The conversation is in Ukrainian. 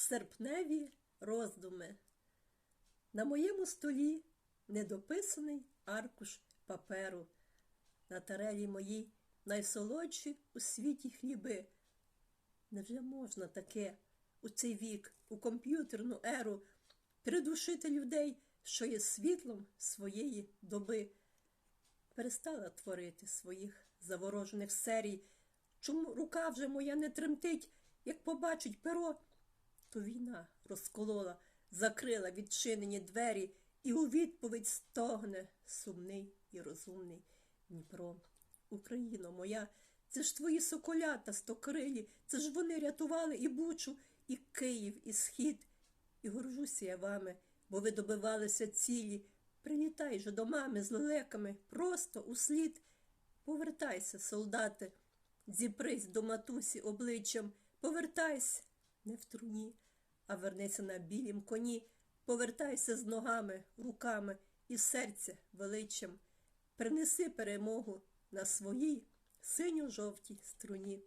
серпневі роздуми. На моєму столі недописаний аркуш паперу. На тарелі моїй найсолодші у світі хліби. Невже можна таке у цей вік, у комп'ютерну еру, придушити людей, що є світлом своєї доби? Перестала творити своїх заворожених серій. Чому рука вже моя не тремтить, як побачить перо? То війна розколола, закрила відчинені двері, і у відповідь стогне сумний і розумний Дніпро. Україно моя, це ж твої соколята стокрилі, це ж вони рятували і Бучу, і Київ, і Схід. І горжуся я вами, бо ви добивалися цілі. Прилітай же до мами з лелеками, просто у слід. Повертайся, солдати, зіпрись до матусі обличчям, повертайся, не в труні, а вернися на білім коні, повертайся з ногами, руками і серця величчям. Принеси перемогу на своїй синьо-жовтій струні.